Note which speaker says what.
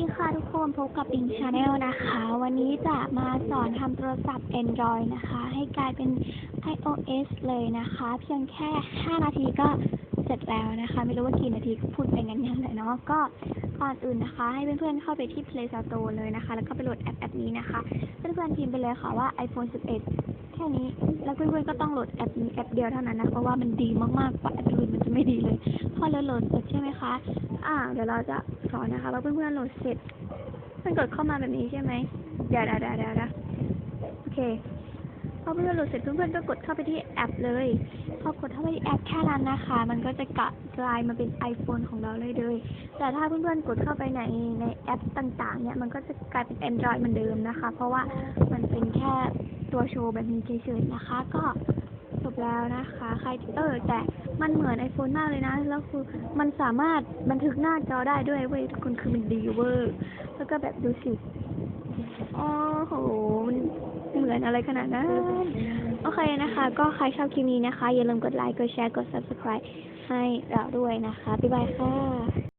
Speaker 1: ดีค่ะทุกคนพบกับปิงชาแนลนะคะ วันนี้จะมาสอนทำโทรศัพท์ Android นะคะ ให้กลายเป็น iOS เลยนะคะ เพียงแค่ 5 นาทีก็เสร็จแล้วนะคะ ไม่รู้ว่ากี่นาทีพูดไปงั้นๆเลยเนาะก็ก่อนอื่นนะคะ ให้เพื่อนๆเข้าไปที่ Play Store เลยนะคะ แล้วก็ไปโหลดแอปแอปนี้นะคะ เพื่อนๆพิมพ์ไปเลยค่ะว่า iPhone 11 แค่นี้แล้วเพื่อนๆก็ต้องโหลดแอปนี้แอปเดียวเท่านั้นนะเพราะว่ามันดีมากๆกว่าแอปอื่นมันจะไม่ดีเลย พอเราโหลดเสร็จใช่ไหมคะ อ่า เดี๋ยวเราจะสอนนะคะว่าเพื่อนๆโหลดเสร็จ มันกดเข้ามาแบบนี้ใช่ไหมเดี๋ยวเดี๋ยวเดี๋ยวนะโอเคพอเพื่อนๆโหลดเสร็จเพื่อนๆก็กดเข้าไปที่แอปเลย พอกดเข้าไปที่แอปแค่นั้นนะคะ มันก็จะกะกลายมาเป็น iPhone ของเราเลยเลย แต่ถ้าเพื่อนๆกดเข้าไปในในแอปต่างๆ เนี่ย มันก็จะกลายเป็น Android เหมือนเดิมนะคะ เพราะว่ามันเป็นแค่ตัวโชว์แบบนี้เฉยๆนะคะ ก็ แล้วนะคะ ใครเออแต่มันเหมือน iPhone มากเลยนะ แล้วคือมันสามารถบันทึกหน้าจอได้ด้วยเว้ยทุกคนคือมันดีเวอร์แล้วก็แบบดูสิโอ้โหมันเหมือนอะไรขนาดนั้น โอเคนะคะ ก็ใครชอบคลิปนี้นะคะ อย่าลืมกดไลค์ กดแชร์ กด subscribe ให้เราด้วยนะคะ บ๊ายบายค่ะ